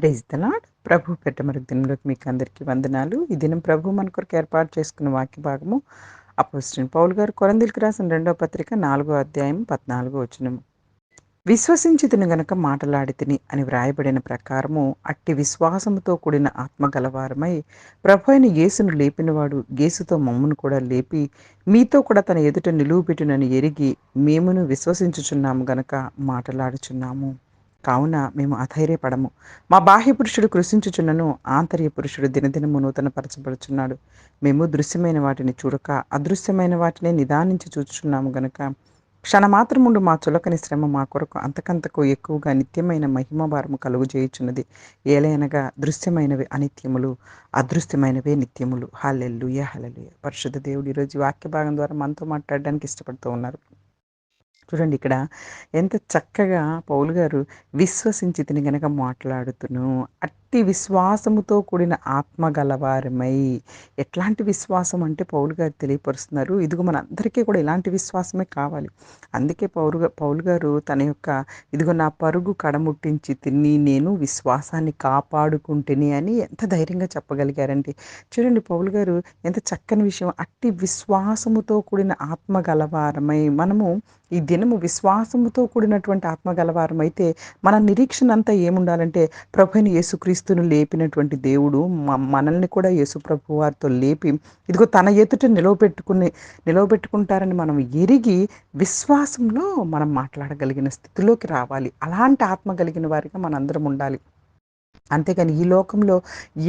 Praise the lord ప్రభు పెట్టమరు దినంలోకి మీకు అందరికీ వందనాలు. ఈ దినం ప్రభు మన కొరకు ఏర్పాటు చేసుకున్న వాక్య భాగము అపోస్టిన్ పౌల్ గారు కొరందిల్కి రాసిన రెండో పత్రిక నాలుగో అధ్యాయం పద్నాలుగో వచనము విశ్వసించితిని గనక మాటలాడి తిని అని వ్రాయబడిన ప్రకారము అట్టి విశ్వాసముతో కూడిన ఆత్మ గలవారమై ప్రభు అయిన యేసును లేపినవాడు యేసుతో మమ్మను కూడా లేపి మీతో కూడా తన ఎదుట నిలువుపెట్టునని ఎరిగి మేమును విశ్వసించుచున్నాము గనక మాటలాడుచున్నాము. కావున మేము అధైర్యపడము. మా బాహ్య పురుషుడు కృషించుచున్నను ఆంతర్య పురుషుడు దినదినము నూతన పరచబడుచున్నాడు మేము దృశ్యమైన వాటిని చూడక అదృశ్యమైన వాటిని నిదానించి చూచుచున్నాము గనక క్షణమాత్రముండు మా చులకని శ్రమ మా కొరకు అంతకంతకు ఎక్కువగా నిత్యమైన మహిమ భారము కలుగు చేయుచున్నది. ఏలైనగా దృశ్యమైనవి అనిత్యములు అదృశ్యమైనవే నిత్యములు. హల్లెల్లుయ హల్లెలుయ. పరిశుద్ధ దేవుడు ఈరోజు వాక్య భాగం ద్వారా మనతో మాట్లాడడానికి ఇష్టపడుతూ ఉన్నారు. చూడండి ఇక్కడ ఎంత చక్కగా పౌలు గారు విశ్వసించి తిని గనక మాట్లాడుతును. అట్ భక్తి విశ్వాసముతో కూడిన ఆత్మ గలవారమై. ఎట్లాంటి విశ్వాసం అంటే పౌలు గారు తెలియపరుస్తున్నారు. ఇదిగో మన అందరికీ కూడా ఇలాంటి విశ్వాసమే కావాలి. అందుకే పౌరు పౌలు గారు తన యొక్క ఇదిగో నా పరుగు కడముట్టించి తిని నేను విశ్వాసాన్ని కాపాడుకుంటేనే అని ఎంత ధైర్యంగా చెప్పగలిగారంటే. చూడండి పౌలు గారు ఎంత చక్కని విషయం. అట్టి విశ్వాసముతో కూడిన ఆత్మ గలవారమై. మనము ఈ దినము విశ్వాసముతో కూడినటువంటి ఆత్మ గలవారం అయితే మన నిరీక్షణ అంతా ఏముండాలంటే ప్రభుని క్రీస్తును లేపినటువంటి దేవుడు మనల్ని కూడా యేసుప్రభు వారితో లేపి ఇదిగో తన ఎదుట నిలవబెట్టుకుని నిలవబెట్టుకుంటారని మనం ఎరిగి విశ్వాసంలో మనం మాట్లాడగలిగిన స్థితిలోకి రావాలి. అలాంటి ఆత్మ కలిగిన వారిగా మనందరం ఉండాలి. అంతేకాని ఈ లోకంలో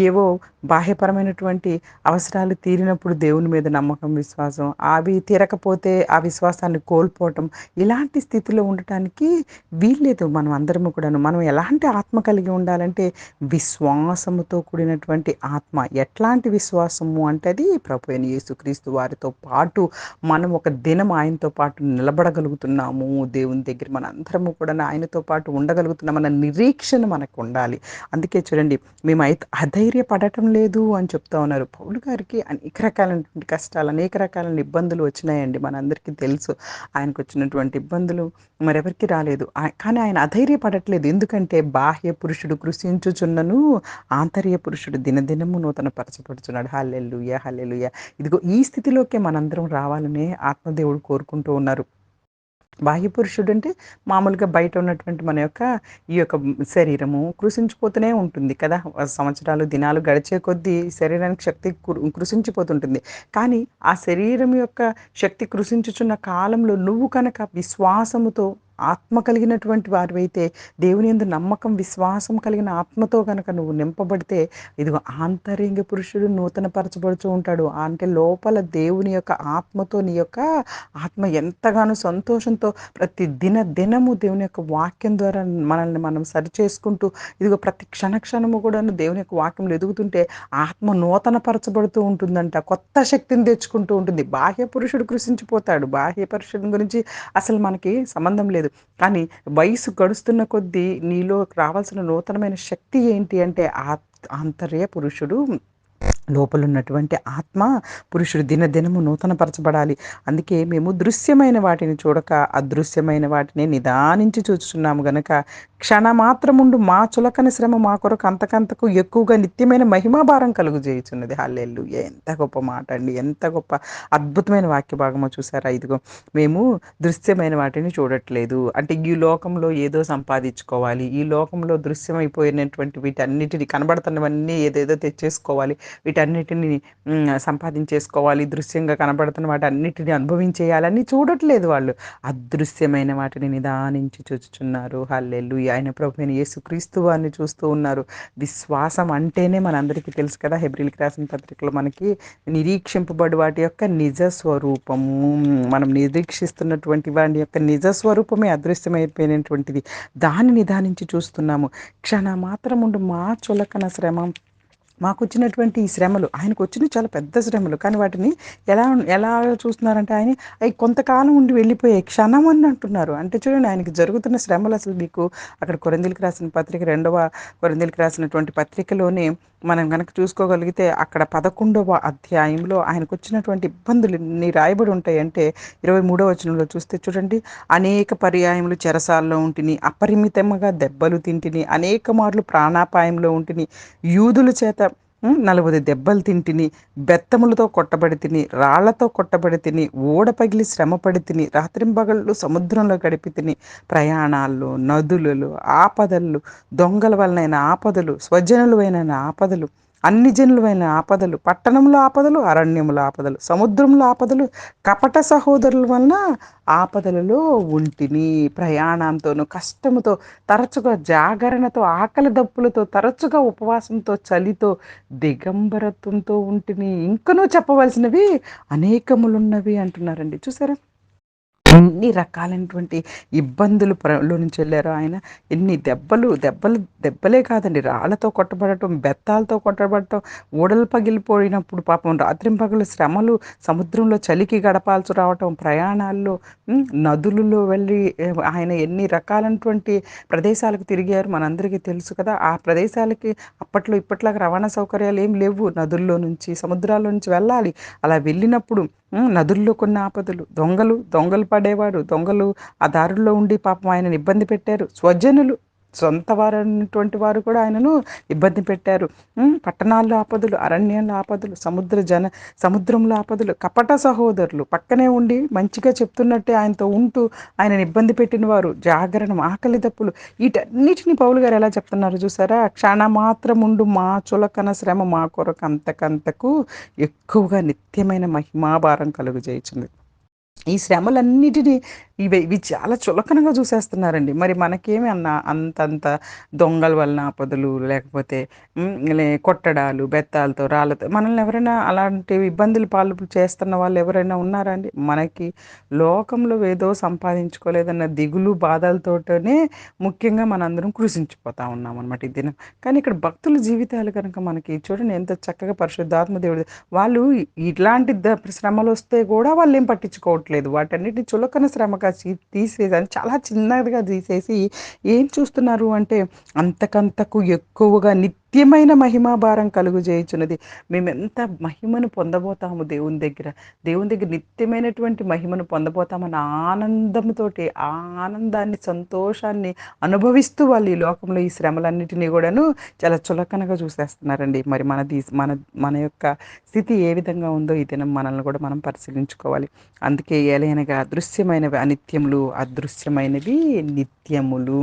ఏవో బాహ్యపరమైనటువంటి అవసరాలు తీరినప్పుడు దేవుని మీద నమ్మకం విశ్వాసం అవి తీరకపోతే ఆ విశ్వాసాన్ని కోల్పోవటం ఇలాంటి స్థితిలో ఉండటానికి వీల్లేదు మనం అందరము కూడాను. మనం ఎలాంటి ఆత్మ కలిగి ఉండాలంటే విశ్వాసముతో కూడినటువంటి ఆత్మ. ఎట్లాంటి విశ్వాసము అంటే అది ప్రభు అయిన యేసుక్రీస్తు వారితో పాటు మనం ఒక దినం ఆయనతో పాటు నిలబడగలుగుతున్నాము. దేవుని దగ్గర మన అందరము కూడా ఆయనతో పాటు ఉండగలుగుతున్నాం అన్న నిరీక్షణ మనకు ఉండాలి. అందుకే చూడండి మేము అయితే అధైర్యపడటం లేదు అని చెప్తా ఉన్నారు. పౌలు గారికి అనేక రకాలైనటువంటి కష్టాలు అనేక రకాలైన ఇబ్బందులు వచ్చినాయండి. మనందరికీ తెలుసు ఆయనకు వచ్చినటువంటి ఇబ్బందులు మరెవరికి రాలేదు. కానీ ఆయన అధైర్యపడట్లేదు. ఎందుకంటే బాహ్య పురుషుడు కృషించుచున్నను ఆంతర్య పురుషుడు దినదినము నూతన పరచబడుచున్నాడు హల్లెల్లుయ హల్లెలుయ. ఇదిగో ఈ స్థితిలోకే మనందరం రావాలనే ఆత్మదేవుడు కోరుకుంటూ ఉన్నారు. బాహ్య పురుషుడు అంటే మామూలుగా బయట ఉన్నటువంటి మన యొక్క ఈ యొక్క శరీరము కృషించిపోతూనే ఉంటుంది కదా. సంవత్సరాలు దినాలు గడిచే కొద్దీ శరీరానికి శక్తి కృషించిపోతుంటుంది కానీ ఆ శరీరం యొక్క శక్తి కృషించుచున్న కాలంలో నువ్వు కనుక విశ్వాసముతో ఆత్మ కలిగినటువంటి వారివైతే దేవుని ఎందు నమ్మకం విశ్వాసం కలిగిన ఆత్మతో కనుక నువ్వు నింపబడితే ఇదిగో ఆంతర్యంగ పురుషుడు నూతన పరచబడుతూ ఉంటాడు. అంటే లోపల దేవుని యొక్క ఆత్మతో నీ యొక్క ఆత్మ ఎంతగానో సంతోషంతో ప్రతి దిన దినము దేవుని యొక్క వాక్యం ద్వారా మనల్ని మనం సరి చేసుకుంటూ ఇదిగో ప్రతి క్షణ క్షణము కూడా దేవుని యొక్క వాక్యంలో ఎదుగుతుంటే ఆత్మ నూతన పరచబడుతూ ఉంటుందంట. కొత్త శక్తిని తెచ్చుకుంటూ ఉంటుంది. బాహ్య పురుషుడు కృషించిపోతాడు బాహ్య పురుషుడి గురించి అసలు మనకి సంబంధం లేదు. కానీ వయసు గడుస్తున్న కొద్దీ నీలో రావాల్సిన నూతనమైన శక్తి ఏంటి అంటే ఆంతర్య పురుషుడు. లోపల ఉన్నటువంటి ఆత్మ పురుషుడు దినదినము నూతనపరచబడాలి. అందుకే మేము దృశ్యమైన వాటిని చూడక అదృశ్యమైన వాటిని నిదానించి చూస్తున్నాము గనక క్షణమాత్రముండు మా చులకని శ్రమ మా కొరకు అంతకంతకు ఎక్కువగా నిత్యమైన మహిమాభారం కలుగు చేయుచున్నది. హల్లెల్లు ఎంత గొప్ప మాట అండి. ఎంత గొప్ప అద్భుతమైన వాక్య భాగమో చూసారా? ఇదిగో మేము దృశ్యమైన వాటిని చూడట్లేదు. అంటే ఈ లోకంలో ఏదో సంపాదించుకోవాలి. ఈ లోకంలో దృశ్యమైపోయినటువంటి వీటన్నిటిని కనబడుతున్నవన్నీ ఏదేదో తెచ్చేసుకోవాలి. వీటన్నిటిని సంపాదించేసుకోవాలి. దృశ్యంగా కనబడుతున్న వాటి అన్నిటిని అనుభవించేయాలని చూడట్లేదు వాళ్ళు. అదృశ్యమైన వాటిని నిదానించి చూచుచున్నారు. హల్లెల్లు ఆయన ప్రభు యేసుక్రీస్తు వారిని చూస్తూ ఉన్నారు. విశ్వాసం అంటేనే మనందరికీ తెలుసు కదా హెబ్రిల్కి రాసిన పత్రికలో మనకి నిరీక్షింపబడి వాటి యొక్క నిజ స్వరూపము. మనం నిరీక్షిస్తున్నటువంటి వాటి యొక్క నిజ స్వరూపమే అదృశ్యమైపోయినటువంటిది. దాన్ని నిదానించి చూస్తున్నాము. క్షణ మాత్రముండు మా చులకన శ్రమ మాకు వచ్చినటువంటి ఈ శ్రమలు ఆయనకు వచ్చినవి చాలా పెద్ద శ్రమలు. కానీ వాటిని ఎలా ఎలా చూస్తున్నారంటే ఆయన అవి కొంతకాలం ఉండి వెళ్ళిపోయే క్షణం అని అంటున్నారు. అంటే చూడండి ఆయనకి జరుగుతున్న శ్రమలు అసలు మీకు అక్కడ కొరందిలికి రాసిన పత్రిక రెండవ కొరందిలికి రాసినటువంటి పత్రికలోనే మనం కనుక చూసుకోగలిగితే అక్కడ పదకొండవ అధ్యాయంలో ఆయనకు వచ్చినటువంటి ఇబ్బందులు ఎన్ని రాయబడి ఉంటాయి అంటే ఇరవై మూడవ వచనంలో చూస్తే చూడండి అనేక పర్యాయములు చెరసాల్లో ఉంటిని అపరిమితంగా దెబ్బలు తింటిని అనేక మార్లు ప్రాణాపాయంలో ఉంటిని యూదుల చేత నలుగురి దెబ్బలు తింటిని బెత్తములతో కొట్టబడి తిని రాళ్ళతో కొట్టబడి తిని ఓడ పగిలి శ్రమపడి తిని రాత్రింబగళ్ళు సముద్రంలో గడిపి తిని ప్రయాణాల్లో నదులలో ఆపదలు దొంగల వలనైన ఆపదలు స్వజనులైన ఆపదలు అన్ని జనులమైన ఆపదలు పట్టణంలో ఆపదలు అరణ్యముల ఆపదలు సముద్రంలో ఆపదలు కపట సహోదరుల వలన ఆపదలలో ఉంటిని ప్రయాణంతోనూ కష్టముతో తరచుగా జాగరణతో ఆకలి దప్పులతో తరచుగా ఉపవాసంతో చలితో దిగంబరత్వంతో ఉంటిని ఇంకనూ చెప్పవలసినవి అనేకములున్నవి అంటున్నారండి. చూసారా? ఎన్ని రకాలైనటువంటి ఇబ్బందులు లో నుంచి వెళ్ళారో ఆయన. ఎన్ని దెబ్బలు దెబ్బలు దెబ్బలే కాదండి. రాళ్ళతో కొట్టబడటం బెత్తాలతో కొట్టబడటం ఓడలు పగిలిపోయినప్పుడు పాపం రాత్రింపగలు శ్రమలు సముద్రంలో చలికి గడపాల్సి రావటం ప్రయాణాల్లో నదులలో వెళ్ళి ఆయన ఎన్ని రకాలైనటువంటి ప్రదేశాలకు తిరిగారు మనందరికీ తెలుసు కదా. ఆ ప్రదేశాలకి అప్పట్లో ఇప్పట్లాగా రవాణా సౌకర్యాలు ఏం లేవు. నదుల్లో నుంచి సముద్రాల నుంచి వెళ్ళాలి. అలా వెళ్ళినప్పుడు నదుల్లో కొన్ని ఆపదలు దొంగలు దొంగలు పడేవాడు దొంగలు ఆ దారుల్లో ఉండి పాపం ఆయనను ఇబ్బంది పెట్టారు. స్వజనులు సొంత వారైనటువంటి వారు కూడా ఆయనను ఇబ్బంది పెట్టారు. పట్టణాల్లో ఆపదలు అరణ్యంలో ఆపదలు సముద్ర జన సముద్రంలో ఆపదలు కపట సహోదరులు పక్కనే ఉండి మంచిగా చెప్తున్నట్టే ఆయనతో ఉంటూ ఆయనను ఇబ్బంది పెట్టిన వారు జాగరణం ఆకలి దప్పులు వీటన్నిటిని పౌలు గారు ఎలా చెప్తున్నారు చూసారా? క్షణమాత్రముండు మా చులకన శ్రమ మా కొరకు అంతకంతకు ఎక్కువగా నిత్యమైన మహిమాభారం కలుగు చేయించింది ఈ శ్రమలన్నిటినీ ఇవి ఇవి చాలా చులకనగా చూసేస్తున్నారండి. మరి మనకేమి అన్న అంతంత దొంగల వలన ఆపదలు లేకపోతే కొట్టడాలు బెత్తాలతో రాళ్ళతో మనల్ని ఎవరైనా అలాంటి ఇబ్బందులు పాలు చేస్తున్న వాళ్ళు ఎవరైనా ఉన్నారా అండి? మనకి లోకంలో ఏదో సంపాదించుకోలేదన్న దిగులు బాధలతోటనే ముఖ్యంగా మనందరం కృషించిపోతా ఉన్నాం అనమాట ఈ దినం. కానీ ఇక్కడ భక్తుల జీవితాలు కనుక మనకి చూడండి ఎంత చక్కగా పరిశుద్ధాత్మ దేవుడు వాళ్ళు ఇట్లాంటి శ్రమలు వస్తే కూడా వాళ్ళు ఏం పట్టించుకోవడం రావట్లేదు వాటన్నిటిని చులకన శ్రమగా తీసేదాన్ని చాలా చిన్నదిగా తీసేసి ఏం చూస్తున్నారు అంటే అంతకంతకు ఎక్కువగా నిత్యమైన మహిమాభారం కలుగుజేయుచున్నది మేమెంత మేము ఎంత మహిమను పొందబోతాము దేవుని దగ్గర. దేవుని దగ్గర నిత్యమైనటువంటి మహిమను పొందబోతామన్న ఆనందంతో ఆనందాన్ని సంతోషాన్ని అనుభవిస్తూ వాళ్ళు ఈ లోకంలో ఈ శ్రమలన్నిటినీ కూడాను చాలా చులకనగా చూసేస్తున్నారండి. మరి మన మన మన యొక్క స్థితి ఏ విధంగా ఉందో ఈ దినం మనల్ని కూడా మనం పరిశీలించుకోవాలి. అందుకే ఏలైనగా అదృశ్యమైనవి అనిత్యములు అదృశ్యమైనవి నిత్యములు.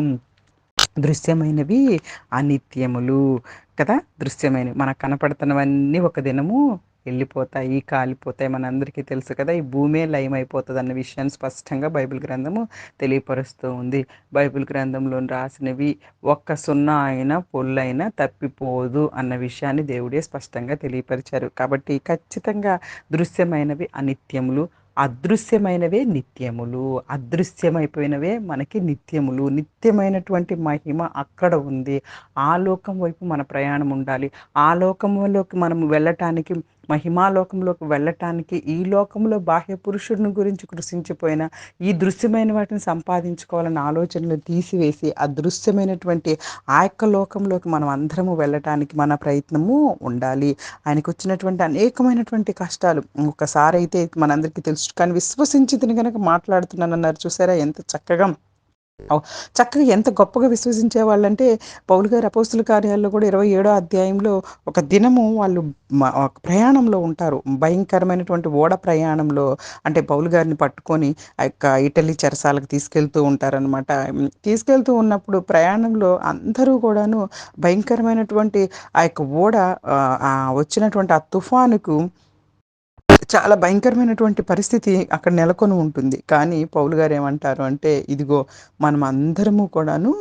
దృశ్యమైనవి అనిత్యములు కదా? దృశ్యమైనవి మనకు కనపడుతున్నవన్నీ ఒక దినము వెళ్ళిపోతాయి కాలిపోతాయి. మనందరికీ తెలుసు కదా ఈ భూమే లయం అయిపోతుంది అన్న విషయాన్ని స్పష్టంగా బైబిల్ గ్రంథము తెలియపరుస్తూ ఉంది. బైబిల్ గ్రంథంలో రాసినవి ఒక్క సున్నా అయినా పొల్లైనా తప్పిపోదు అన్న విషయాన్ని దేవుడే స్పష్టంగా తెలియపరిచారు. కాబట్టి ఖచ్చితంగా దృశ్యమైనవి అనిత్యములు అదృశ్యమైనవే నిత్యములు అదృశ్యమైపోయినవే మనకి నిత్యములు. నిత్యమైనటువంటి మహిమ అక్కడ ఉంది. ఆ లోకం వైపు మన ప్రయాణం ఉండాలి. ఆ లోకంలోకి మనం వెళ్ళటానికి మహిమాలోకంలోకి వెళ్ళటానికి ఈ లోకంలో బాహ్య పురుషుడిని గురించి కృషించిపోయిన ఈ దృశ్యమైన వాటిని సంపాదించుకోవాలన్న ఆలోచనలు తీసివేసి అదృశ్యమైనటువంటి ఆ యొక్క లోకంలోకి మనం అందరము వెళ్ళటానికి మన ప్రయత్నము ఉండాలి. ఆయనకు వచ్చినటువంటి అనేకమైనటువంటి కష్టాలు. ఒకసారి అయితే మనందరికీ తెలుసు కానీ విశ్వసించి తిని కనుక మాట్లాడుతున్నానన్నారు చూసారా? ఎంత చక్కగా చక్కగా ఎంత గొప్పగా విశ్వసించే వాళ్ళంటే పౌలు గారు అపోస్తుల కార్యాల్లో కూడా ఇరవై ఏడో అధ్యాయంలో ఒక దినము వాళ్ళు ప్రయాణంలో ఉంటారు. భయంకరమైనటువంటి ఓడ ప్రయాణంలో అంటే పౌలు గారిని పట్టుకొని ఆ యొక్క ఇటలీ చెరసాలకు తీసుకెళ్తూ ఉంటారనమాట తీసుకెళ్తూ ఉన్నప్పుడు ప్రయాణంలో అందరూ కూడాను భయంకరమైనటువంటి ఆ యొక్క ఓడ వచ్చినటువంటి ఆ తుఫానుకు చాలా భయంకరమైనటువంటి పరిస్థితి అక్కడ నెలకొని ఉంటుంది. కానీ పౌలు గారు ఏమంటారు అంటే ఇదిగో మనం అందరము కూడాను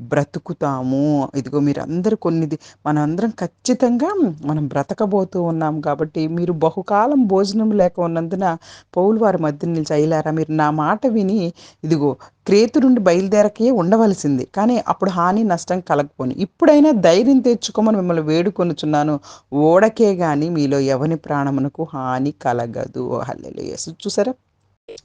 బ్రతుకుతాము. ఇదిగో మీరు కొన్నిది మనం అందరం ఖచ్చితంగా మనం బ్రతకబోతూ ఉన్నాం కాబట్టి మీరు బహుకాలం భోజనం లేక ఉన్నందున పౌలు వారి మధ్య నిలిచి అయ్యారా మీరు నా మాట విని ఇదిగో క్రేతు నుండి బయలుదేరకే ఉండవలసింది. కానీ అప్పుడు హాని నష్టం కలగపోని ఇప్పుడైనా ధైర్యం తెచ్చుకోమని మిమ్మల్ని వేడుకొనుచున్నాను. ఓడకే కానీ మీలో ఎవని ప్రాణమునకు హాని కలగదు. హల్లెలు చూసారా?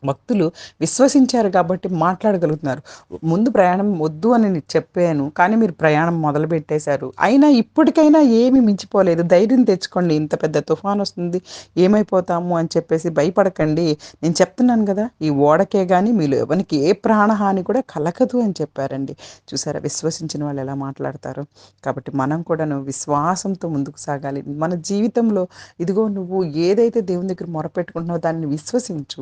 భక్తులు విశ్వసించారు కాబట్టి మాట్లాడగలుగుతున్నారు. ముందు ప్రయాణం వద్దు అని నేను చెప్పాను కానీ మీరు ప్రయాణం మొదలు పెట్టేశారు అయినా ఇప్పటికైనా ఏమి మించిపోలేదు. ధైర్యం తెచ్చుకోండి. ఇంత పెద్ద తుఫాన్ వస్తుంది ఏమైపోతాము అని చెప్పేసి భయపడకండి. నేను చెప్తున్నాను కదా ఈ ఓడకే కానీ మీలో ఎవరికి ఏ ప్రాణహాని కూడా కలగదు అని చెప్పారండి. చూసారా విశ్వసించిన వాళ్ళు ఎలా మాట్లాడతారు? కాబట్టి మనం కూడాను విశ్వాసంతో ముందుకు సాగాలి. మన జీవితంలో ఇదిగో నువ్వు ఏదైతే దేవుని దగ్గర మొరపెట్టుకుంటున్నావో దాన్ని విశ్వసించు.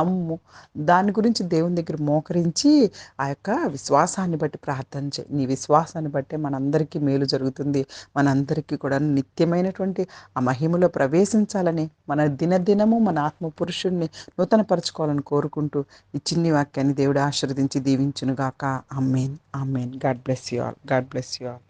నమ్ము. దాని గురించి దేవుని దగ్గర మోకరించి ఆ యొక్క విశ్వాసాన్ని బట్టి ప్రార్థన చేయి. నీ విశ్వాసాన్ని బట్టే మనందరికీ మేలు జరుగుతుంది. మనందరికీ కూడా నిత్యమైనటువంటి ఆ మహిమలో ప్రవేశించాలని మన దినదినము మన ఆత్మ పురుషుణ్ణి నూతనపరచుకోవాలని కోరుకుంటూ ఈ చిన్ని వాక్యాన్ని దేవుడు ఆశీర్వదించి దీవించునుగాక. అమ్మేన్ అమ్మేన్ God bless you all. God bless you all.